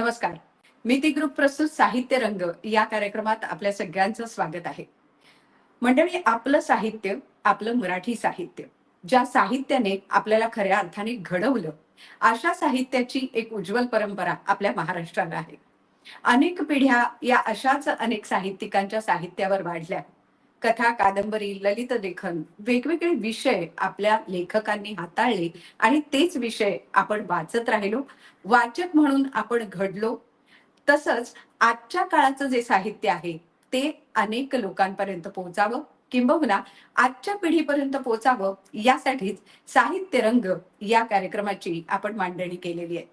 नमस्कार. मिती ग्रुप प्रस्तुत साहित्य रंग या कार्यक्रमात आपल्या सगळ्यांचं स्वागत आहे. मंडळी आपलं साहित्य आपलं मराठी साहित्य. ज्या साहित्याने आपल्याला खऱ्या अर्थाने घडवलं अशा साहित्याची एक उज्ज्वल परंपरा आपल्या महाराष्ट्राला आहे. अनेक पिढ्या या अशाच अनेक साहित्यिकांच्या साहित्यावर वाढल्या. कथा कादंबरी ललित लेखन वेगवेगळे विषय आपल्या लेखकांनी हाताळले आणि तेच विषय आपण वाचत राहिलो. वाचक म्हणून आपण घडलो. तसंच आजच्या काळाचं जे साहित्य आहे ते अनेक लोकांपर्यंत पोहोचावं किंबहुना आजच्या पिढीपर्यंत पोहोचावं यासाठीच साहित्य रंग या कार्यक्रमाची आपण मांडणी केलेली आहे.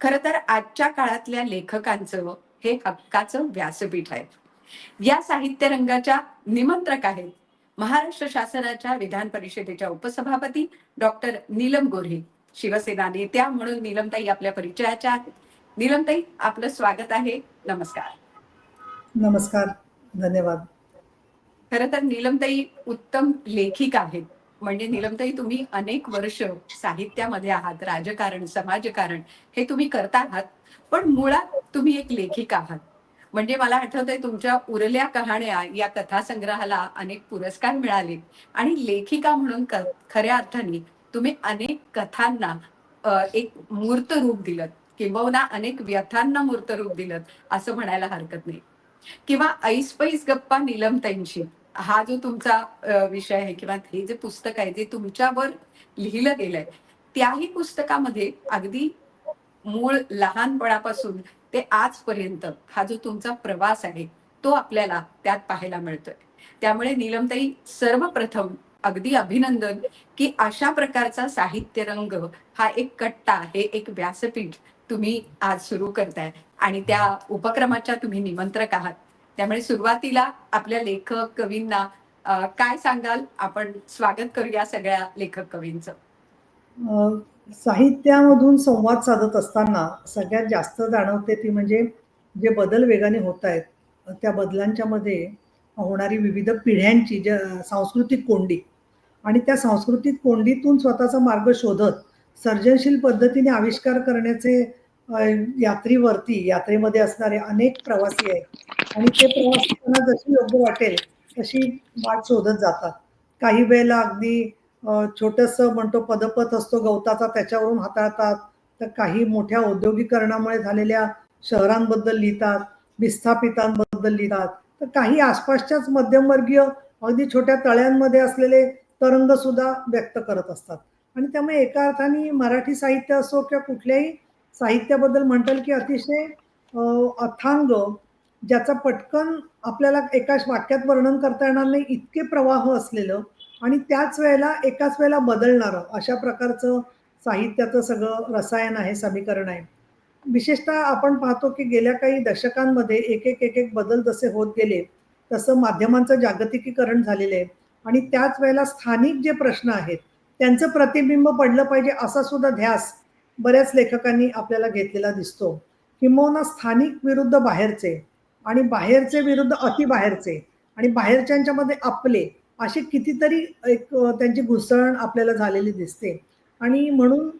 खर तर आजच्या काळातल्या लेखकांचं हे हक्काचं व्यासपीठ आहे. या साहित्य रंगाच्या निमंत्रक आहेत महाराष्ट्र शासनाच्या विधान परिषदेच्या उपसभापती डॉक्टर नीलम गोऱ्हे. शिवसेना नेत्या म्हणून नीलमताई आपल्या परिचयाच्या आहेत. नीलमताई आपलं स्वागत आहे. नमस्कार. नमस्कार. धन्यवाद. खरं तर नीलमताई उत्तम लेखिका आहेत. म्हणजे नीलमताई तुम्ही अनेक वर्ष साहित्यामध्ये आहात राजकारण समाजकारण हे तुम्ही करता आहात. पण मुळात तुम्ही एक लेखिका आहात. म्हणजे मला आठवतंय तुमच्या उरल्या कहाण्या या कथासंग्रहाला अनेक पुरस्कार मिळाले. आणि लेखिका म्हणून खऱ्या अर्थाने तुम्ही अनेक कथांना एक मूर्त रूप दिलं किंबहुना अनेक व्यथांना मूर्त रूप दिलं असं म्हणायला हरकत नाही. किंवा ऐसपैस गप्पा नीलमताईंशी हा जो तुमचा विषय आहे किंवा हे जे पुस्तक आहे जे तुमच्यावर लिहिलं गेलंय त्याही पुस्तकामध्ये अगदी मूळ लहानपणापासून ते आजपर्यंत हा जो तुमचा प्रवास आहे तो आपल्याला त्यात पाहायला मिळतोय. त्यामुळे नीलमताई सर्वप्रथम अगदी अभिनंदन की अशा प्रकारचा साहित्य रंग हा एक कट्टा हे एक व्यासपीठ तुम्ही आज सुरू करताय आणि त्या उपक्रमाच्या तुम्ही निमंत्रक आहात. त्यामुळे सुरुवातीला आपल्या लेखक कवींना काय सांगाल? आपण स्वागत करूया सगळ्या लेखक कवींचं. साहित्यामधून संवाद साधत असताना सगळ्यात जास्त जाणवते ती म्हणजे जे बदल वेगाने होत आहेत त्या बदलांच्या मध्ये होणारी विविध पिढ्यांची ज्या सांस्कृतिक कोंडी आणि त्या सांस्कृतिक कोंडीतून स्वतःचा मार्ग शोधत सर्जनशील पद्धतीने आविष्कार करण्याचे यात्रीवरती यात्रेमध्ये असणारे अनेक प्रवासी आहेत आणि ते प्रवासी त्यांना जशी योग्य वाटेल तशी वाट शोधत जातात. काही वेळेला अगदी छोटस म्हणतो पदपथ असतो गवताचा त्याच्यावरून हाताळतात. तर काही मोठ्या औद्योगिकरणामुळे झालेल्या शहरांबद्दल लिहितात विस्थापितांबद्दल लिहितात. तर काही आसपासच्याच मध्यमवर्गीय अगदी छोट्या तळ्यांमध्ये असलेले तरंग सुद्धा व्यक्त करत असतात. आणि त्यामुळे एका अर्थाने मराठी साहित्य असो किंवा कुठल्याही साहित्याबद्दल म्हणताल की अतिशय अथांग ज्याचा पटकन आपल्याला एका वाक्यात वर्णन करता येणार नाही इतके प्रवाह असलेलं आणि त्याच वेळेला एकाच वेळेला बदलणारं अशा प्रकारचं साहित्याचं सगळं रसायन आहे समीकरण आहे. विशेषतः आपण पाहतो की गेल्या काही दशकांमध्ये एक एक एक एक बदल जसे होत गेले तसं माध्यमांचं जागतिकीकरण झालेलं आहे. आणि त्याच वेळेला स्थानिक जे प्रश्न आहेत त्यांचं प्रतिबिंब पडलं पाहिजे असा सुद्धा ध्यास बऱ्याच लेखकांनी आपल्याला घेतलेला दिसतो. किंबहुना स्थानिक विरुद्ध बाहेरचे आणि बाहेरचे विरुद्ध अतिबाहेरचे आणि बाहेरच्यांच्यामध्ये आपले असे कितीतरी एक त्यांची घुसळण आपल्याला झालेली दिसते. आणि म्हणून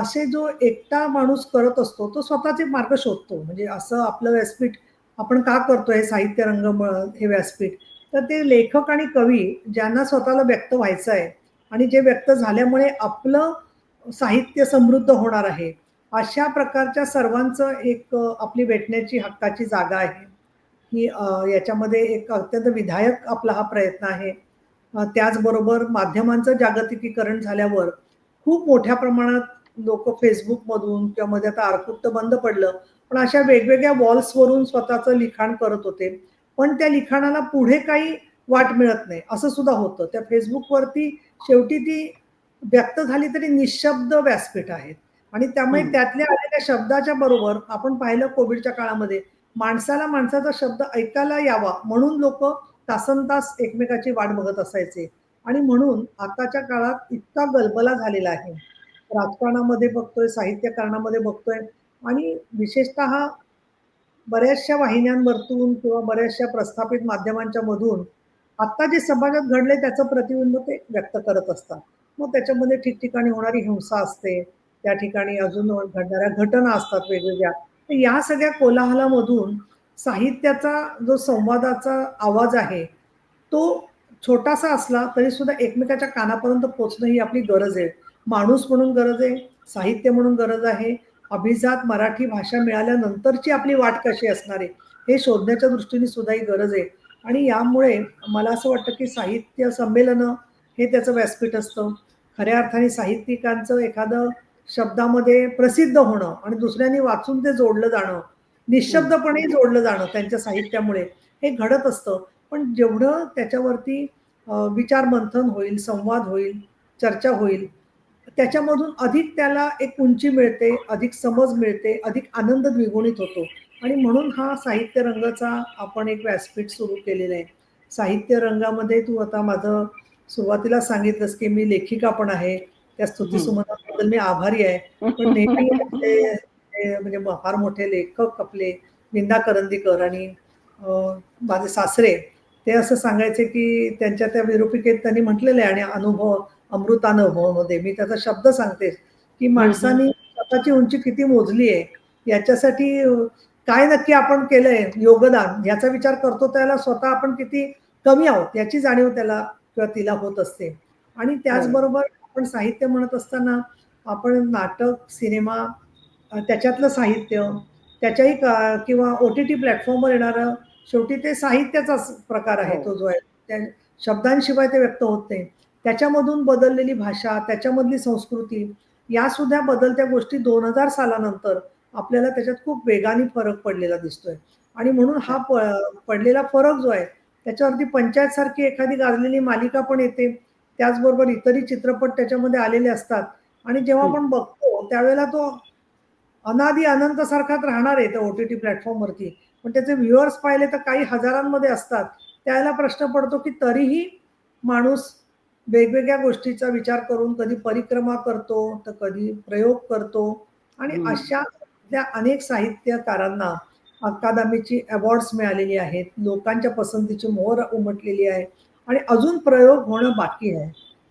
असे जो एकटा माणूस करत असतो तो स्वतःचे मार्ग शोधतो. म्हणजे असं आपलं व्यासपीठ आपण का करतो हे साहित्य रंग हे व्यासपीठ? तर ते लेखक आणि कवी ज्यांना स्वतःला व्यक्त व्हायचं आहे आणि जे व्यक्त झाल्यामुळे आपलं साहित्य समृद्ध होणार आहे अशा प्रकारच्या सर्वांचं एक आपली भेटण्याची हक्काची जागा आहे. ही याच्यामध्ये एक अत्यंत विधायक आपला हा प्रयत्न आहे. त्याचबरोबर माध्यमांचं जागतिकीकरण झाल्यावर खूप मोठ्या प्रमाणात लोक फेसबुकमधून किंवा मध्ये आता अर्कुट तर बंद पडलं पण अशा वेगवेगळ्या वॉल्सवरून स्वतःचं लिखाण करत होते. पण त्या लिखाणाला पुढे काही वाट मिळत नाही असं सुद्धा होतं. त्या फेसबुकवरती शेवटी ती व्यक्त झाली तरी निशब्द व्यासपीठ आहेत आणि त्यामुळे. त्यातल्या आलेल्या शब्दाच्या बरोबर आपण पाहिलं कोविडच्या काळामध्ये माणसाला माणसाचा शब्द ऐकायला यावा म्हणून लोक तासन तास एकमेकाची वाट बघत असायचे. आणि म्हणून आताच्या काळात इतका गलबला झालेला आहे. राजकारणामध्ये बघतोय साहित्यकारणामध्ये बघतोय आणि विशेषतः बऱ्याचशा वाहिन्यांवरतून किंवा बऱ्याचशा प्रस्थापित माध्यमांच्या मधून आता जे समाजात घडले त्याचं प्रतिबिंब ते व्यक्त करत असतात. मग त्याच्यामध्ये ठिकठिकाणी होणारी हिंसा असते. त्या ठिकाणी अजून घडणाऱ्या घटना असतात वेगवेगळ्या. तर या सगळ्या कोलाहलामधून साहित्याचा जो संवादाचा आवाज आहे तो छोटासा असला तरी सुद्धा एकमेकाच्या कानापर्यंत पोचणं ही आपली गरज आहे. माणूस म्हणून गरज आहे साहित्य म्हणून गरज आहे अभिजात मराठी भाषा मिळाल्यानंतरची आपली वाट कशी असणार आहे हे शोधण्याच्या दृष्टीने सुद्धा ही गरज आहे. आणि यामुळे मला असं वाटतं की साहित्य संमेलनं हे त्याचं व्यासपीठ असतं. खऱ्या अर्थाने साहित्यिकांचं एखादं शब्दामध्ये प्रसिद्ध होणं आणि दुसऱ्यांनी वाचून ते जोडलं जाणं निशब्दपणे जोडलं जाणं त्यांच्या साहित्यामुळे. हे घडत असतं. पण जेवढं त्याच्यावरती विचार मंथन होईल संवाद होईल चर्चा होईल त्याच्यामधून अधिक त्याला एक उंची मिळते अधिक समज मिळते अधिक आनंद द्विगुणित होतो. आणि म्हणून हा साहित्य रंगाचा आपण एक व्यासपीठ सुरू केलेलं आहे. साहित्य रंगामध्ये तू आता माझं सुरुवातीला सांगितलंस की मी लेखिका पण आहे. त्या स्तुती हम्म. सुमनाबद्दल मी आभारी आहे. पण नेहमी ते- म्हणजे फार मोठे लेखक आपले विंदा करंदीकर आणि माझे सासरे ते असं सांगायचे की त्यांच्या त्या विरूपिकेत त्यांनी म्हटलेलं आहे आणि अनुभव अमृतानुभवमध्ये मी त्याचा शब्द सांगते की माणसाने स्वतःची उंची किती मोजली आहे याच्यासाठी काय नक्की आपण केलंय योगदान याचा विचार करतो त्याला स्वतः आपण किती कमी आहोत याची जाणीव त्याला किंवा तिला होत असते. आणि त्याचबरोबर आपण साहित्य म्हणत असताना आपण नाटक सिनेमा त्याच्यातलं साहित्य त्याच्याही का- किंवा ओ टी टी प्लॅटफॉर्मवर येणारं शेवटी ते साहित्याचाच प्रकार आहे हो. तो जो आहे. त्या शब्दांशिवाय ते व्यक्त होत नाही. त्याच्यामधून बदललेली भाषा त्याच्यामधली संस्कृती या सुद्धा बदलत्या गोष्टी दोन हजार सालानंतर आपल्याला त्याच्यात खूप वेगाने फरक पडलेला दिसतोय. आणि म्हणून हा प- पडलेला फरक जो आहे त्याच्यावरती पंचायत सारखी एखादी गाजलेली मालिका पण येते. त्याचबरोबर इतरही चित्रपट त्याच्यामध्ये आलेले असतात. आणि जेव्हा आपण बघतो त्यावेळेला तो अनादी अनंत सारखाच राहणार आहे त्या ओ टी टी प्लॅटफॉर्मवरती पण त्याचे व्ह्युअर्स पाहिले तर काही हजारांमध्ये असतात. त्यावेळेला प्रश्न पडतो की तरीही माणूस वेगवेगळ्या गोष्टीचा विचार करून कधी परिक्रमा करतो तर कधी प्रयोग करतो. आणि. अशा त्या अनेक साहित्यकारांना अकादमीची अवॉर्ड्स मिळालेली आहेत. लोकांच्या पसंतीची मोहर उमटलेली आहे. आणि अजून प्रयोग होणं बाकी आहे.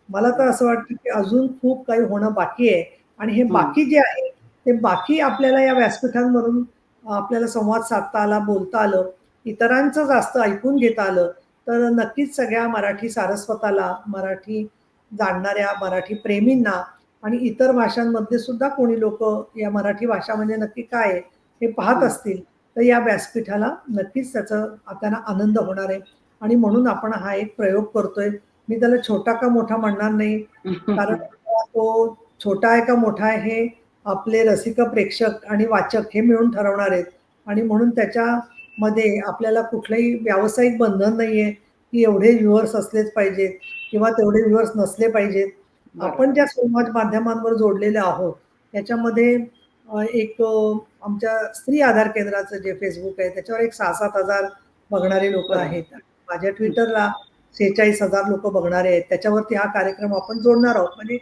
मला तर असं वाटतं की अजून खूप काही होणं बाकी आहे. आणि हे. बाकी जे आहे ते बाकी आपल्याला या व्यासपीठांवरून आपल्याला संवाद साधता आला बोलता आलं इतरांचं जास्त ऐकून घेता आलं तर नक्कीच सगळ्या मराठी सारस्वताला मराठी जाणणाऱ्या मराठी प्रेमींना आणि इतर भाषांमध्ये सुद्धा कोणी लोक या मराठी भाषा म्हणजे नक्की काय आहे हे पाहत. असतील तर या व्यासपीठाला नक्कीच त्याचा त्यांना आनंद होणार आहे आणि म्हणून आपण हा एक प्रयोग करतोय मी त्याला छोटा का मोठा म्हणणार नाही कारण तो छोटा आहे का मोठा आहे हे आपले रसिक प्रेक्षक आणि वाचक हे मिळून ठरवणार आहेत. आणि म्हणून त्याच्यामध्ये आपल्याला कुठलंही व्यावसायिक बंधन नाहीये की एवढे व्ह्युअर्स असलेच पाहिजेत किंवा तेवढे व्ह्युअर्स नसले पाहिजेत. आपण ज्या समाज माध्यमांवर जोडलेले आहोत त्याच्यामध्ये एक आमच्या स्त्री आधार केंद्राचं जे फेसबुक आहे त्याच्यावर एक सहा सात हजार बघणारे लोक. आहेत. माझ्या ट्विटरला सेहेचाळीस हजार लोक बघणारे आहेत. त्याच्यावरती हा कार्यक्रम आपण जोडणार आहोत. म्हणजे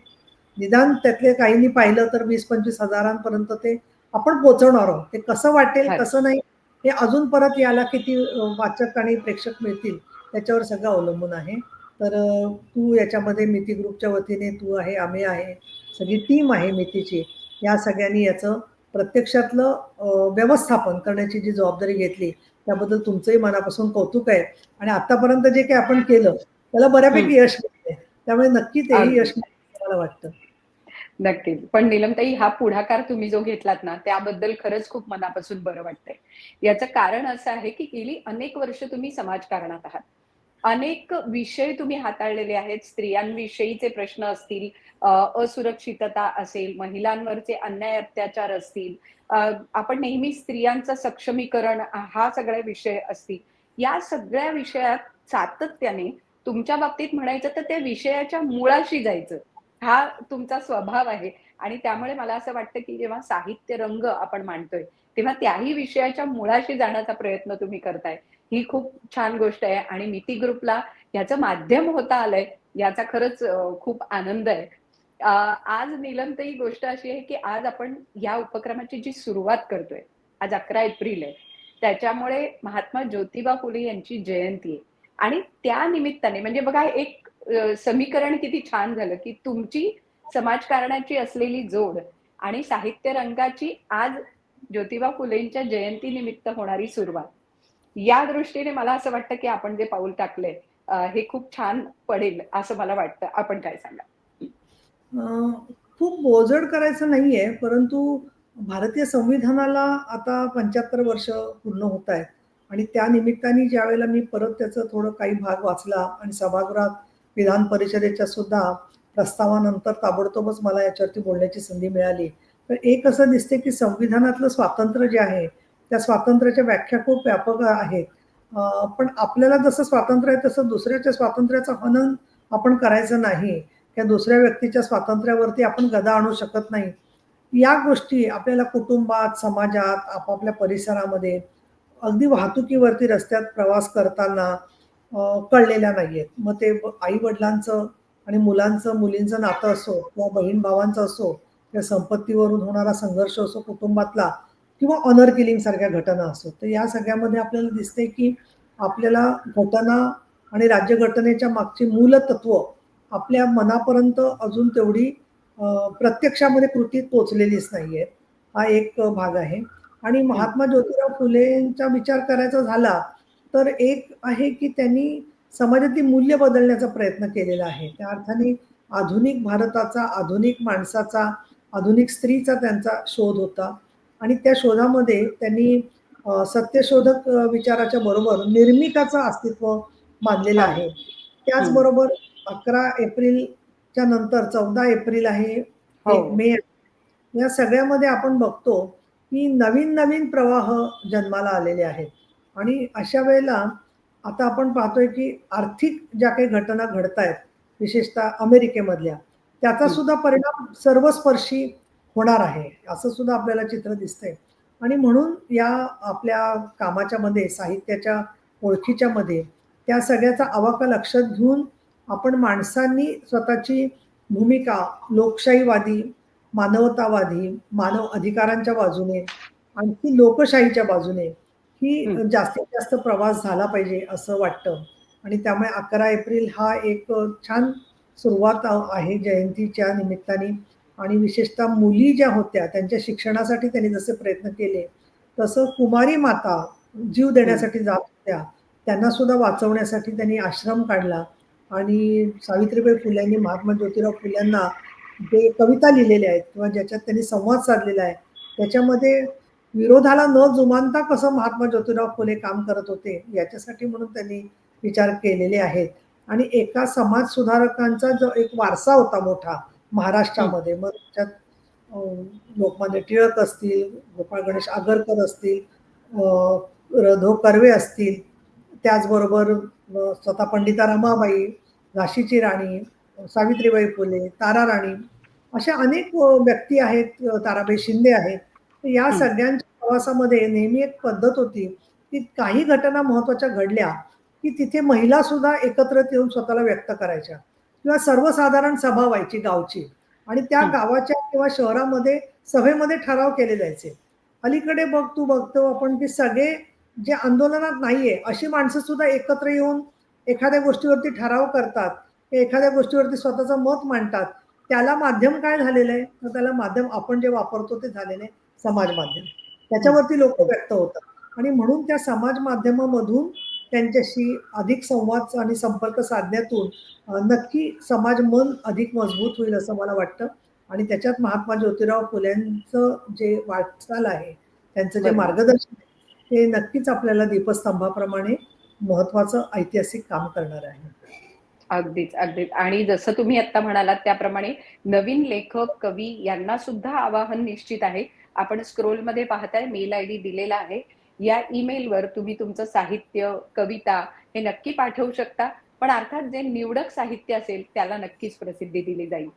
निदान त्यातले काहींनी पाहिलं तर वीस पंचवीस हजारांपर्यंत ते आपण पोहोचवणार आहोत. ते कसं वाटेल. कसं नाही हे अजून परत याला किती वाचक आणि प्रेक्षक मिळतील त्याच्यावर सगळं अवलंबून आहे. तर तू याच्यामध्ये मिती ग्रुपच्या वतीने तू आहे आम्ही आहे सगळी टीम आहे मितीची या सगळ्यांनी याचं प्रत्यक्षातलं व्यवस्थापन करण्याची जी जबाबदारी घेतली त्याबद्दल तुमचंही मनापासून कौतुक आहे. आणि आतापर्यंत जे काही आपण केलं त्याला बऱ्यापैकी यश मिळते त्यामुळे नक्की तेही. यश मिळेल मला वाटतं. नक्की पण निलमताई हा पुढाकार तुम्ही जो घेतलात ना त्याबद्दल खरंच खूप मनापासून बरं वाटतंय. याचं कारण असं आहे की गेली अनेक वर्ष तुम्ही समाजकारणात आहात. अनेक विषय तुम्ही हाताळलेले आहेत. स्त्रियांविषयीचे प्रश्न असतील असुरक्षितता असेल महिलांवरचे अन्याय अत्याचार असतील आपण नेहमी स्त्रियांचं सक्षमीकरण हा सगळा विषय असतील. या सगळ्या विषयात सातत्याने तुमच्या बाबतीत म्हणायचं तर त्या विषयाच्या मुळाशी जायचं. हा तुमचा स्वभाव आहे. आणि त्यामुळे मला असं वाटतं की जेव्हा साहित्य रंग आपण मांडतोय तेव्हा त्याही विषयाच्या मुळाशी जाण्याचा प्रयत्न तुम्ही करताय. ही खूप छान गोष्ट आहे आणि मिती ग्रुपला याचं माध्यम होता आलंय याचा खरंच खूप आनंद आहे. आज आज ही गोष्ट अशी आहे की आज आपण या उपक्रमाची जी सुरुवात करतोय आज अकरा एप्रिल आहे त्याच्यामुळे महात्मा ज्योतिबा फुले यांची जयंती आहे. आणि त्या निमित्ताने म्हणजे बघा एक समीकरण किती छान झालं की तुमची समाजकारणाची असलेली जोड आणि साहित्य रंगाची आज ज्योतिबा फुलेंच्या जयंती निमित्त होणारी सुरुवात. या दृष्टीने मला असं वाटतं की आपण जे पाऊल टाकलंय हे खूप छान पडेल असं मला वाटतं. आपण काय सांगा खूप बोजड करायचं नाहीये परंतु भारतीय संविधानाला आता पंच्याहत्तर वर्ष पूर्ण होत आहेत आणि त्या निमित्ताने ज्या वेळेला मी परत त्याचं थोडं काही भाग वाचला आणि सभागृहात विधान परिषदेच्या सुद्धा प्रस्तावानंतर ताबडतोबच मला याच्यावरती बोलण्याची संधी मिळाली. तर एक असं दिसते की संविधानातलं स्वातंत्र्य जे आहे त्या स्वातंत्र्याच्या व्याख्या खूप व्यापक आहेत. पण आपल्याला जसं स्वातंत्र्य आहे तसं दुसऱ्याच्या स्वातंत्र्याचं हनन आपण करायचं नाही. किंवा दुसऱ्या व्यक्तीच्या स्वातंत्र्यावरती आपण गदा आणू शकत नाही. या गोष्टी आपल्याला कुटुंबात समाजात आपापल्या परिसरामध्ये अगदी वाहतुकीवरती रस्त्यात प्रवास करताना कळलेल्या नाही आहेत मग ते आई वडिलांचं आणि मुलांचं मुलींचं नातं असो किंवा बहीण भावांचं असो किंवा संपत्तीवरून होणारा संघर्ष असो कुटुंबातला किंवा ऑनर किलिंग सारख्या घटना असो तर या सगळ्यामध्ये आपल्याला दिसते की आपल्याला घटना आणि राज्यघटनेच्या मागची मूलतत्व आपल्या मनापर्यंत अजून तेवढी प्रत्यक्षामध्ये कृतीत पोचलेलीच नाही आहे हा एक भाग आहे. आणि महात्मा ज्योतिराव फुलेंचा विचार करायचा झाला तर एक आहे की त्यांनी समाजातील मूल्य बदलण्याचा प्रयत्न केलेला आहे त्या अर्थाने आधुनिक भारताचा आधुनिक माणसाचा आधुनिक स्त्रीचा त्यांचा शोध होता आणि त्या शोधामध्ये त्यांनी सत्यशोधक विचाराच्या बरोबर निर्मिकाचं अस्तित्व मानलेलं आहे त्याचबरोबर अकरा एप्रिलच्या नंतर चौदा एप्रिल आहे हो. मे. या सगळ्यामध्ये आपण बघतो की नवीन नवीन प्रवाह जन्माला आलेले आहेत आणि अशा वेळेला आता आपण पाहतोय की आर्थिक ज्या काही घटना घडत आहेत विशेषतः अमेरिकेमधल्या त्याचा. सुद्धा परिणाम सर्वस्पर्शी होणार आहे असं सुद्धा आपल्याला चित्र दिसतंय आणि म्हणून या आपल्या कामाच्या मध्ये साहित्याच्या ओळखीच्या मध्ये त्या सगळ्याचा आवाका लक्षात घेऊन आपण माणसांनी स्वतःची भूमिका लोकशाहीवादी मानवतावादी मानव अधिकारांच्या बाजूने आणखी लोकशाहीच्या बाजूने हं. जास्तीत जास्त प्रवास झाला पाहिजे असं वाटतं. आणि त्यामुळे अकरा एप्रिल हा एक छान सुरुवात आहे जयंतीच्या निमित्ताने. आणि विशेषतः मुली ज्या होत्या त्यांच्या शिक्षणासाठी त्यांनी जसे प्रयत्न केले तसं कुमारी माता जीव देण्यासाठी जात होत्या. त्यांना सुद्धा वाचवण्यासाठी त्यांनी आश्रम काढला. आणि सावित्रीबाई फुल्यांनी महात्मा ज्योतिराव फुल्यांना जे कविता लिहिलेल्या आहेत किंवा ज्याच्यात त्यांनी संवाद साधलेला आहे त्याच्यामध्ये विरोधाला न जुमानता कसं महात्मा ज्योतिराव फुले काम करत होते याच्यासाठी म्हणून त्यांनी विचार केलेले आहेत. आणि एका समाज सुधारकांचा जो एक वारसा होता मोठा महाराष्ट्रामध्ये मग त्याच्यात लोकमान्य टिळक असतील गोपाळ गणेश आगरकर असतील रधो कर्वे असतील त्याचबरोबर स्वतः पंडिता रमाबाई झाशीची राणी सावित्रीबाई फुले तारा राणी अशा अनेक व्यक्ती आहेत ताराबाई शिंदे आहेत. या. सगळ्यांच्या प्रवासामध्ये नेहमी एक पद्धत होती की काही घटना महत्त्वाच्या घडल्या की तिथे महिला सुद्धा एकत्रित येऊन स्वतःला व्यक्त करायच्या. किंवा सर्वसाधारण सभा व्हायची गावची आणि त्या. गावाच्या किंवा शहरामध्ये सभेमध्ये ठराव केले जायचे. अलीकडे बघ तू बघतो आपण की सगळे जे आंदोलनात नाहीये अशी माणसं सुद्धा एकत्र येऊन एखाद्या गोष्टीवरती ठराव करतात एखाद्या गोष्टीवरती स्वतःचं मत मांडतात. त्याला माध्यम काय झालेलं आहे? तर त्याला माध्यम आपण जे वापरतो ते झालेलं आहे. समाज माध्यम. त्याच्यावरती लोक व्यक्त होतात. आणि म्हणून त्या समाज माध्यमामधून त्यांच्याशी अधिक संवाद आणि संपर्क साधण्यातून नक्की समाज मन अधिक मजबूत होईल असं मला वाटतं. आणि त्याच्यात महात्मा ज्योतिराव फुल्यांचं जे वाटचाल आहे त्यांचं जे. मार्गदर्शन आहे ते नक्कीच आपल्याला दीपस्तंभाप्रमाणे महत्वाचं ऐतिहासिक काम करणार आहे. अगदीच अगदीच. आणि जसं तुम्ही आता म्हणालात त्याप्रमाणे नवीन लेखक कवी यांना सुद्धा आवाहन निश्चित आहे. आपण स्क्रोलमध्ये पाहताय मेल आय डी दिलेला आहे. या ईमेलवर तुम्ही तुमचं साहित्य कविता हे नक्की पाठवू शकता. पण अर्थात जे निवडक साहित्य असेल त्याला नक्कीच प्रसिद्धी दिली जाईल.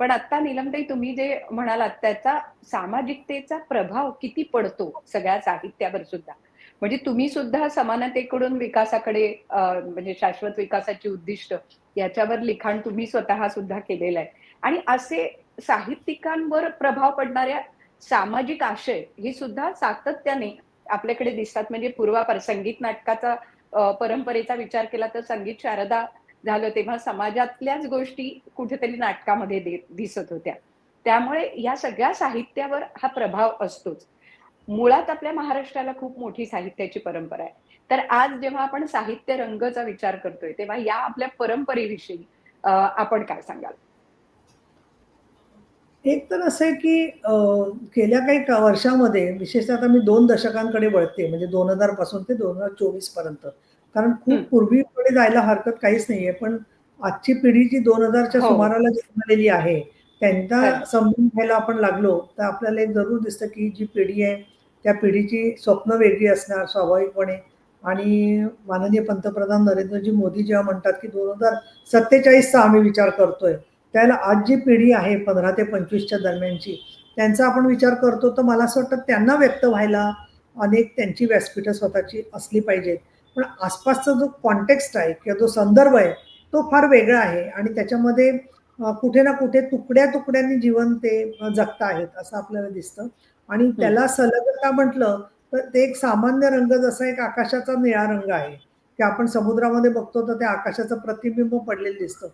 पण आता निलमताई तुम्ही जे म्हणालात त्याचा सामाजिकतेचा प्रभाव किती पडतो सगळ्या साहित्यावर सुद्धा? म्हणजे तुम्ही सुद्धा समानतेकडून विकासाकडे म्हणजे शाश्वत विकासाची उद्दिष्ट याच्यावर लिखाण तुम्ही स्वतः सुद्धा केलेलं आहे. आणि असे साहित्यिकांवर प्रभाव पडणाऱ्या सामाजिक आशय ही सुद्धा सातत्याने आपल्याकडे दिसतात. म्हणजे पूर्वापर संगीत नाटकाचा परंपरेचा विचार केला तर संगीत शारदा झालं तेव्हा समाजातल्याच गोष्टी कुठेतरी नाटकामध्ये दिसत होत्या. त्यामुळे या सगळ्या साहित्यावर हा प्रभाव असतोच. मुळात आपल्या महाराष्ट्राला खूप मोठी साहित्याची परंपरा आहे. तर आज जेव्हा आपण साहित्य रंगचा विचार करतोय तेव्हा या आपल्या परंपरेविषयी आपण काय सांगाल? एक तर असं आहे की गेल्या काही वर्षामध्ये विशेषतः आता मी दोन दशकांकडे वळते म्हणजे दोन हजारपासून ते दोन हजार चोवीसपर्यंत कारण खूप. पूर्वीकडे जायला हरकत काहीच नाहीये पण आजची पिढी जी दोन हजारच्या हो. सुमाराला जन्मलेली आहे त्यांना. समजून घ्यायला आपण लागलो तर आपल्याला एक जरूर दिसतं की जी पिढी आहे त्या पिढीची स्वप्न वेगळी असणार स्वाभाविकपणे आणि माननीय पंतप्रधान नरेंद्रजी मोदी जेव्हा म्हणतात की दोन हजार सत्तेचाळीसचा आम्ही विचार करतोय त्याला आज जी पिढी आहे पंधरा ते पंचवीसच्या दरम्यानची त्यांचा आपण विचार करतो तर मला असं वाटतं त्यांना व्यक्त व्हायला अनेक त्यांची व्यासपीठं स्वतःची असली पाहिजेत. पण आसपासचा जो कॉन्टेक्स्ट आहे किंवा जो संदर्भ आहे तो फार वेगळा आहे आणि त्याच्यामध्ये कुठे ना कुठे तुकड्या तुकड्यांनी जीवन ते जगता आहेत असं आपल्याला दिसतं. आणि त्याला सलगता म्हटलं तर ते एक सामान्य रंग जसा एक आकाशाचा निळा रंग आहे की आपण समुद्रामध्ये बघतो तर त्या आकाशाचं प्रतिबिंब पडलेलं दिसतं.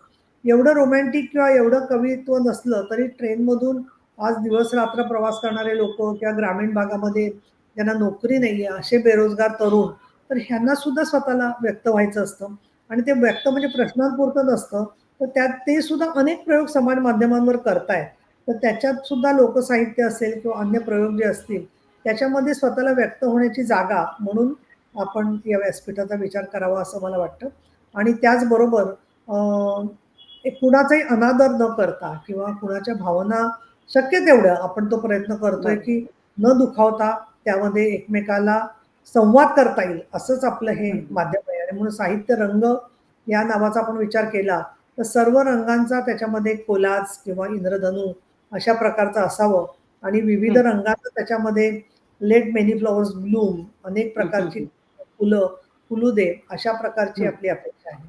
एवढं रोमॅन्टिक किंवा एवढं कवित्व नसलं तरी ट्रेनमधून आज दिवस रात्र प्रवास करणारे लोक किंवा ग्रामीण भागामध्ये ज्यांना नोकरी नाही आहे असे बेरोजगार तरुण तर ह्यांना सुद्धा स्वतःला व्यक्त व्हायचं असतं. आणि ते व्यक्त म्हणजे प्रश्नांपुरतं नसतं. तर त्यात ते सुद्धा अनेक प्रयोग समाज माध्यमांवर करतायत. तर त्याच्यात सुद्धा लोकसाहित्य असेल किंवा अन्य प्रयोग जे असतील त्याच्यामध्ये स्वतःला व्यक्त होण्याची जागा म्हणून आपण या व्यासपीठाचा विचार करावा असं मला वाटतं. आणि त्याचबरोबर कुणाचाही अनादर न करता किंवा कुणाच्या भावना शक्य तेवढं आपण तो प्रयत्न करतोय. की न दुखावता त्यामध्ये एकमेकाला संवाद करता येईल असंच आपलं हे. माध्यम आहे आणि म्हणून साहित्य रंग या नावाचा आपण विचार केला तर सर्व रंगांचा त्याच्यामध्ये कोलाज किंवा इंद्रधनू अशा प्रकारचं असावं आणि विविध. रंगाचं त्याच्यामध्ये लेट मेनी फ्लॉवर्स ब्लूम अनेक प्रकारची फुलं फुलू दे अशा प्रकारची. आपली अपेक्षा आहे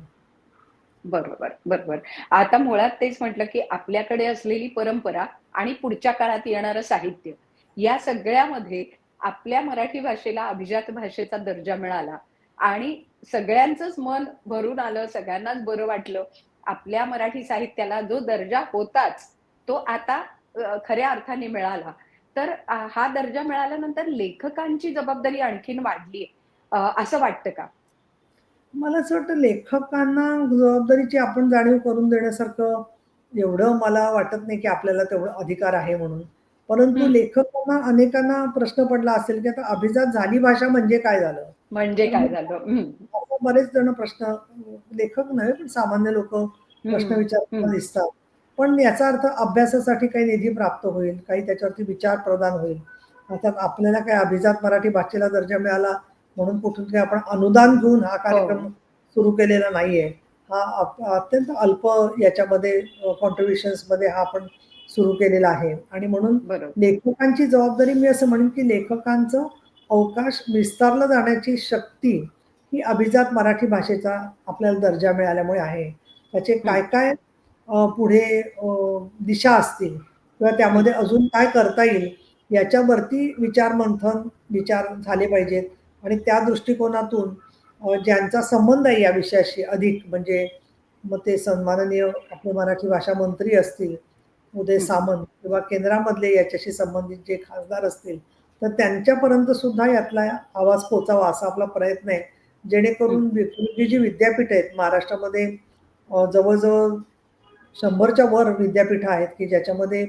बरोबर बरोबर. आता मुळात तेच म्हटलं की आपल्याकडे असलेली परंपरा आणि पुढच्या काळात येणारं साहित्य या सगळ्यामध्ये आपल्या मराठी भाषेला अभिजात भाषेचा दर्जा मिळाला आणि सगळ्यांचंच मन भरून आलं सगळ्यांनाच बरं वाटलं आपल्या मराठी साहित्याला जो दर्जा होताच तो आता खऱ्या अर्थाने मिळाला. तर हा दर्जा मिळाल्यानंतर लेखकांची जबाबदारी आणखीन वाढली असं वाटतं का? मला असं वाटतं लेखकांना जबाबदारीची आपण जाणीव करून देण्यासारखं एवढं मला वाटत नाही की आपल्याला तेवढं अधिकार आहे म्हणून परंतु. लेखकांना अनेकांना प्रश्न पडला असेल की आता अभिजात झाली भाषा म्हणजे काय झालं म्हणजे काय झालं हम्म. असं बरेच जण प्रश्न लेखक नव्हे पण सामान्य लोक प्रश्न हम्म. विचारताना हम्म. दिसतात पण याचा अर्थ अभ्यासासाठी काही निधी प्राप्त होईल काही त्याच्यावरती विचार प्रदान होईल अर्थात आपल्याला काही अभिजात मराठी भाषेला दर्जा मिळाला म्हणून कुठून काही आपण अनुदान घेऊन हा कार्यक्रम हो. सुरू केलेला नाहीये. हा अत्यंत अल्प याच्यामध्ये मध्ये हा आपण सुरू केलेला आहे. आणि म्हणून लेखकांची जबाबदारी मी असं म्हणेन की लेखकांचं अवकाश विस्तारला जाण्याची शक्ती ही अभिजात मराठी भाषेचा आपल्याला दर्जा मिळाल्यामुळे आहे. त्याचे काय काय पुढे दिशा असतील किंवा त्यामध्ये अजून काय करता येईल याच्यावरती विचार मंथन विचार झाले पाहिजेत. आणि त्या दृष्टिकोनातून ज्यांचा संबंध आहे या विषयाशी अधिक म्हणजे मग ते सन्माननीय आपले मराठी भाषा मंत्री असतील उदय हं. सामंत किंवा केंद्रामधले याच्याशी संबंधित जे खासदार असतील तर त्यांच्यापर्यंत सुद्धा यातला आवाज पोचावा असा आपला प्रयत्न आहे. जेणेकरून जी जी विद्यापीठ आहेत महाराष्ट्रामध्ये जवळजवळ शंभरच्या वर विद्यापीठं आहेत की ज्याच्यामध्ये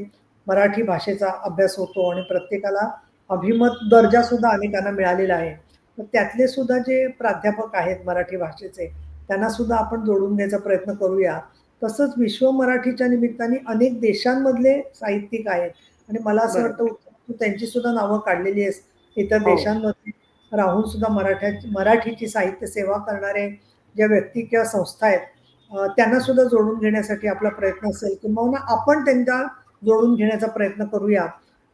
मराठी भाषेचा अभ्यास होतो आणि प्रत्येकाला अभिमत दर्जा सुद्धा अनेकांना मिळालेला आहे. तर त्यातले सुद्धा जे प्राध्यापक आहेत मराठी भाषेचे त्यांना सुद्धा आपण जोडून घ्यायचा प्रयत्न करूया तसंच विश्व मराठीच्या निमित्ताने अनेक देशांमधले साहित्यिक आहेत आणि मला असं. वाटतं तू त्यांची सुद्धा नावं काढलेली आहेस इतर हो. देशांमध्ये राहून सुद्धा मराठ्या मराठीची साहित्य सेवा करणारे ज्या व्यक्ती किंवा संस्था आहेत त्यांना सुद्धा जोडून घेण्यासाठी आपला प्रयत्न असेल किंवा आपण त्यांना जोडून घेण्याचा प्रयत्न करूया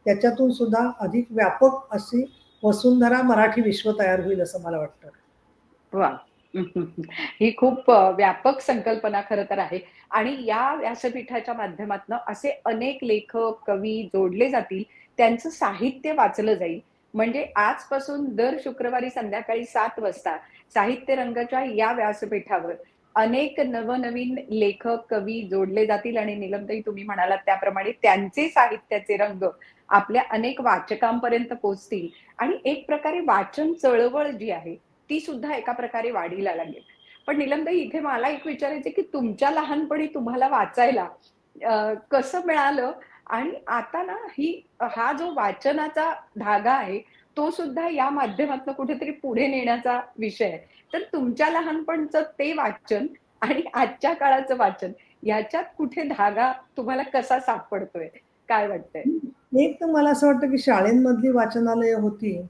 त्याच्यातून सुद्धा अधिक व्यापक अशी वसुंधरा मराठी विश्व तयार होईल असं मला वाटतं. वा. ही खूप व्यापक संकल्पना खरं तर आहे. आणि या व्यासपीठाच्या माध्यमातून असे अनेक लेखक कवी जोडले जातील त्यांचं साहित्य वाचलं जाईल. म्हणजे आजपासून दर शुक्रवारी संध्याकाळी सात वाजता साहित्य रंगाच्या या व्यासपीठावर अनेक नवनवीन लेखक कवी जोडले जातील. आणि निलमताई तुम्ही म्हणालात त्याप्रमाणे त्यांचे साहित्याचे रंग आपल्या अनेक वाचकांपर्यंत पोहोचतील आणि एक प्रकारे वाचन चळवळ जी आहे ती सुद्धा एका प्रकारे वाढीला लागेल. पण निलमदाई इथे मला एक विचारायचं की तुमच्या लहानपणी तुम्हाला वाचायला कसं मिळालं? आणि आता ना ही हा जो वाचनाचा धागा आहे तो सुद्धा या माध्यमातून कुठेतरी पुढे नेण्याचा विषय आहे. तर तुमच्या लहानपणचं ते वाचन आणि आजच्या काळाचं वाचन याच्यात कुठे धागा तुम्हाला कसा सापडतोय? काय वाटतंय? एक तर मला असं वाटतं की शाळेमधली वाचनालय होती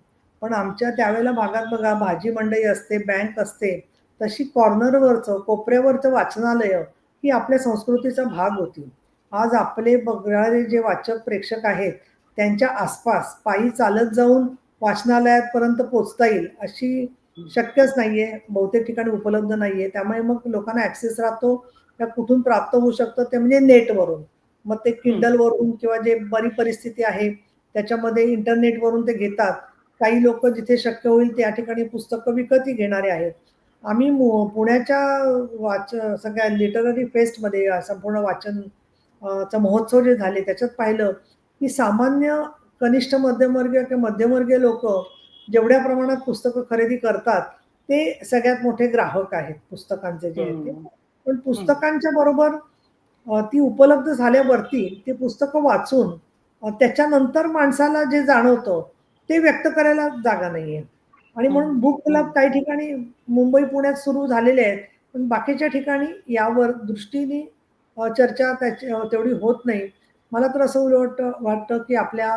पण आमच्या त्यावेळेला भागात बघा भाजी मंडई असते बँक असते तशी कॉर्नरवरचं कोपऱ्यावरचं वाचनालय ही आपल्या संस्कृतीचा भाग होती. आज आपले बघणारे जे वाचक प्रेक्षक आहेत त्यांच्या आसपास पायी चालत जाऊन वाचनालयापर्यंत पोचता येईल अशी शक्यच नाहीये बहुतेक ठिकाणी उपलब्ध नाहीये. त्यामुळे मग लोकांना ऍक्सेस राहतो त्या कुठून प्राप्त होऊ शकतं ते म्हणजे नेटवरून मग ते किंडलवरून किंवा जे बरी परिस्थिती आहे त्याच्यामध्ये इंटरनेटवरून ते घेतात. काही लोक जिथे शक्य होईल त्या ठिकाणी पुस्तकं विकतही घेणारे आहेत. आम्ही पुण्याच्या वाच सगळ्या लिटररी फेस्टमध्ये संपूर्ण वाचन चा महोत्सव जे झाले त्याच्यात पाहिलं की सामान्य कनिष्ठ मध्यमवर्गीय किंवा मध्यमवर्गीय लोक जेवढ्या प्रमाणात पुस्तकं खरेदी करतात ते सगळ्यात मोठे ग्राहक आहेत पुस्तकांचे जे आहेत ते. पण पुस्तकांच्या बरोबर ती उपलब्ध झाल्यावरती ते पुस्तकं वाचून त्याच्यानंतर माणसाला जे जाणवतं ते व्यक्त करायला जागा नाहीये. आणि म्हणून. बुक क्लब काही ठिकाणी मुंबई पुण्यात सुरू झालेले आहेत पण बाकीच्या ठिकाणी यावर दृष्टीने चर्चा त्याची तेवढी होत नाही. मला तर असं उलट वाटतं की आपल्या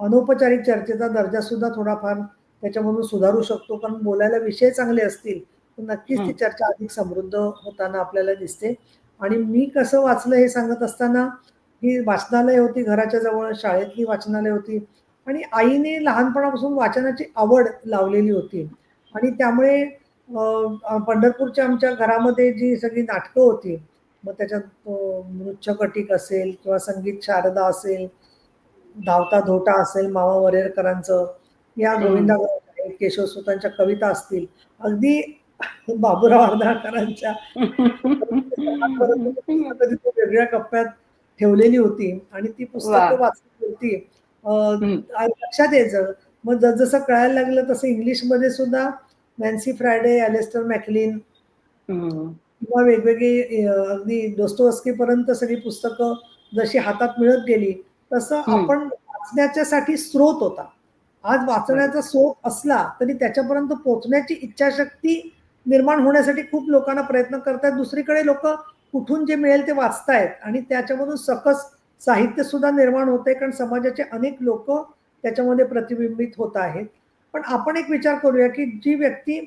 अनौपचारिक चर्चेचा दर्जा सुद्धा थोडाफार त्याच्यामधून सुधारू शकतो. कारण बोलायला विषय चांगले असतील तर नक्कीच ती. चर्चा अधिक समृद्ध होताना आपल्याला दिसते. आणि मी कसं वाचलं हे सांगत असताना ही वाचनालय होती घराच्या जवळ शाळेतली वाचनालय होती. आणि आईने लहानपणापासून वाचनाची आवड लावलेली होती. आणि त्यामुळे पंढरपूरच्या आमच्या घरामध्ये जी सगळी नाटकं होती मग त्याच्यात मृच्छकटिक असेल किंवा संगीत शारदा असेल धावता धोटा असेल मामा वरेरकरांचं या. गोविंदा केशवसुतांच्या कविता असतील. अगदी बाबूराव तो वेगळ्या कप्प्यात ठेवलेली होती आणि ती. पुस्तकं वाचली होती लक्षात यायचं मग जसं कळायला लागलं तसं इंग्लिशमध्ये सुद्धा नॅन्सी फ्रायडे अलेस्टर मॅकलिन. किंवा वेगवेगळी अगदी दोस्तोवस्की पर्यंत सगळी पुस्तकं जशी हातात मिळत गेली तसं. आपण वाचण्याच्यासाठी स्रोत होता आज वाचण्याचा स्रोत असला तरी त्याच्यापर्यंत पोहोचण्याची इच्छाशक्ती निर्माण होण्यासाठी खूप लोकांना प्रयत्न करतात दुसरीकडे लोक कुठून जे मिळेल ते वाचतायत आणि त्याच्यामधून सकस साहित्य सुद्धा निर्माण होते कारण समाजाचे अनेक लोक त्याच्यामध्ये प्रतिबिंबित होत आहेत. पण आपण एक विचार करूया की जी व्यक्ती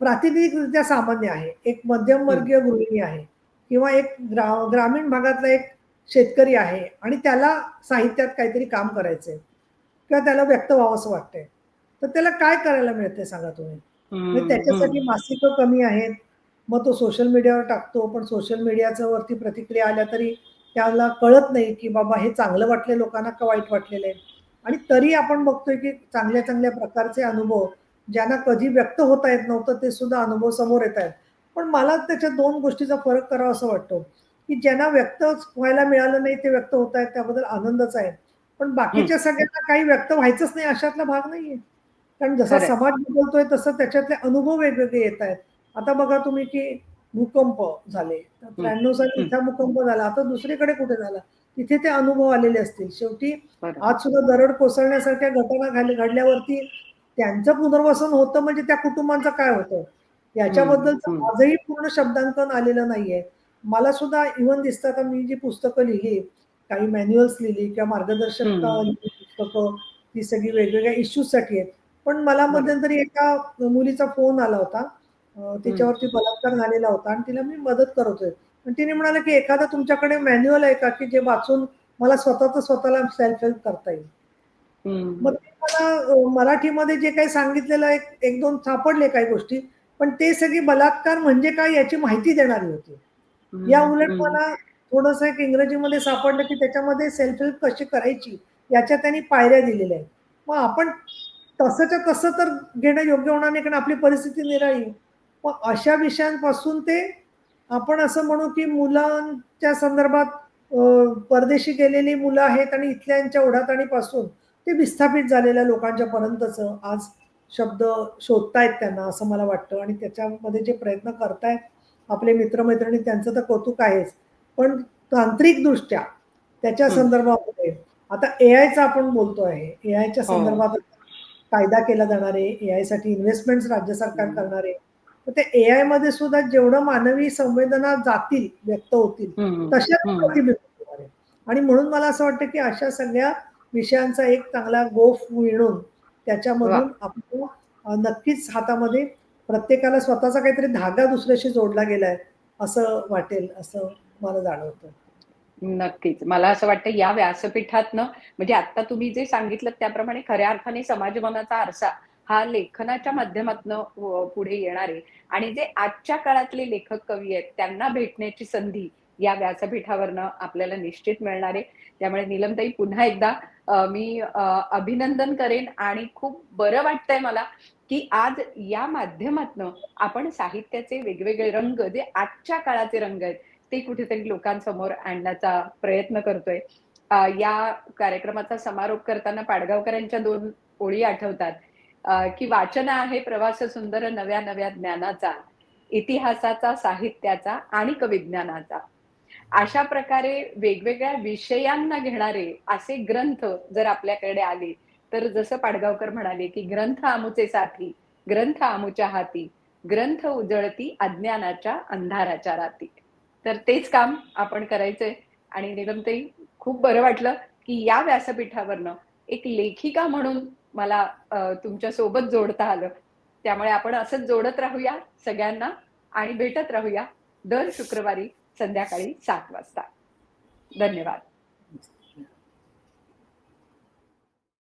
प्रातिनिधिकरित्या सामान्य आहे एक मध्यमवर्गीय गृहिणी आहे किंवा एक ग्रा ग्रामीण भागातला एक शेतकरी आहे आणि त्याला साहित्यात काहीतरी काम करायचंय किंवा त्याला व्यक्त व्हावं असं वाटतंय तर त्याला काय करायला मिळते सांगा तुम्ही? म्हणजे त्याच्यासाठी मासिकं कमी आहेत. मग तो सोशल मीडियावर टाकतो पण सोशल मीडियाच्या वरती प्रतिक्रिया आल्या तरी त्याला कळत नाही की बाबा हे चांगलं वाटले लोकांना का वाईट वाटलेलं आहे? आणि तरी आपण बघतोय की चांगल्या चांगल्या प्रकारचे अनुभव ज्यांना कधी व्यक्त होता येत नव्हतं ते सुद्धा अनुभव समोर येत आहेत. पण मला त्याच्या दोन गोष्टीचा फरक करावा असं वाटतो की ज्यांना व्यक्त व्हायला मिळालं नाही ते व्यक्त होत आहेत त्याबद्दल आनंदच आहे. पण बाकीच्या सगळ्यांना काही व्यक्त व्हायचंच नाही अशातला भाग नाहीये. कारण जसा. समाज बदलतोय तसं त्याच्यातले अनुभव वेगवेगळे येत आहेत. आता बघा तुम्ही की भूकंप झाले. त्र्याण्णव साली. इथला भूकंप झाला. आता दुसरीकडे कुठे झाला? तिथे ते अनुभव आलेले असतील. शेवटी. आज सुद्धा दरड कोसळण्यासारख्या घटना घडल्यावरती त्यांचं पुनर्वसन होतं म्हणजे त्या कुटुंबांचं काय होतं? याच्याबद्दलचं हम्म. आजही पूर्ण शब्दांकन आलेलं नाहीये. मला सुद्धा इव्हन दिसतं आता मी जी पुस्तकं लिहिली काही मॅन्युअल्स लिहिली किंवा मार्गदर्शक पुस्तकं ती सगळी वेगवेगळ्या इश्यूजसाठी आहेत. पण मला. मध्यंतरी एका मुलीचा फोन आला होता. तिच्यावरती बलात्कार झालेला होता आणि तिला मी मदत करत होते. आणि तिने म्हणाले की एखादा तुमच्याकडे मॅन्युअल आहे का की जे वाचून मला स्वतःच स्वतःला सेल्फ हेल्प करता येईल. मग ते मला मराठीमध्ये जे काही सांगितलेलं एक एक दोन सापडले काही गोष्टी पण ते सगळी बलात्कार म्हणजे काय याची माहिती देणारी होती. या उलट. मला थोडंसं एक इंग्रजीमध्ये सापडलं की त्याच्यामध्ये सेल्फ हेल्प कशी करायची याच्या त्यांनी पायऱ्या दिलेल्या आहेत. मग आपण तसंच्या तसं तर घेणं योग्य होणार नाही कारण आपली परिस्थिती निराळी. मग अशा विषयांपासून ते आपण असं म्हणू की मुलांच्या संदर्भात परदेशी गेलेली मुलं आहेत आणि इथल्यांच्या ओढाताणीपासून ते विस्थापित झालेल्या लोकांच्या पर्यंतचं आज शब्द शोधतायत त्यांना असं मला वाटतं आणि त्याच्यामध्ये जे प्रयत्न करतायत आपले मित्रमैत्रिणी त्यांचं तर कौतुक आहेच पण तांत्रिकदृष्ट्या त्याच्या. संदर्भामध्ये आता ए आयचा आपण बोलतो आहे ए आयच्या हो. संदर्भात कायदा केला जाणार आहे ए आयसाठी इन्व्हेस्टमेंट राज्य सरकार. करणार आहे तर ते ए आयमध्ये सुद्धा जेवढं मानवी संवेदना जातील व्यक्त होतील. तशाच. प्रतिबिंब होणार आहे. आणि म्हणून मला असं वाटतं की अशा सगळ्या विषयांचा एक चांगला गोफ विणून त्याच्यामधून आपण नक्कीच हातामध्ये प्रत्येकाला स्वतःचा काहीतरी धागा दुसऱ्याशी जोडला गेलाय असं वाटेल असं मला जाणवतं नक्कीच. मला असं वाटतं या व्यासपीठातनं म्हणजे आता तुम्ही जे सांगितलं त्याप्रमाणे खऱ्या अर्थाने समाजमनाचा आरसा हा लेखनाच्या माध्यमातनं पुढे येणार आहे. आणि जे आजच्या काळातले लेखक कवी आहेत त्यांना भेटण्याची संधी या व्यासपीठावरनं आपल्याला निश्चित मिळणार आहे. त्यामुळे निलमताई पुन्हा एकदा मी अभिनंदन करेन आणि खूप बरं वाटतंय मला की आज या माध्यमातनं आपण साहित्याचे वेगवेगळे रंग जे आजच्या काळाचे रंग आहेत ते कुठेतरी लोकांसमोर आणण्याचा प्रयत्न करतोय. या कार्यक्रमाचा समारोप करताना पाडगावकरांच्या दोन ओळी आठवतात. की वाचन आहे प्रवास सुंदर नव्या नव्या ज्ञानाचा इतिहासाचा साहित्याचा आणि कविज्ञानाचा. अशा प्रकारे वेगवेगळ्या विषयांना घेणारे असे ग्रंथ जर आपल्याकडे आले तर जसं पाडगावकर म्हणाले की ग्रंथ आमुचे साथी ग्रंथ आमुच्या हाती ग्रंथ उजळती अज्ञानाच्या अंधाराच्या राती. तर तेच काम आपण करायचंय. आणि निगमताई खूप बरं वाटलं की या व्यासपीठावरनं एक लेखिका म्हणून मला तुमच्यासोबत जोडता आलं. त्यामुळे आपण असंच जोडत राहूया सगळ्यांना आणि भेटत राहूया दर शुक्रवारी संध्याकाळी सात वाजता. धन्यवाद.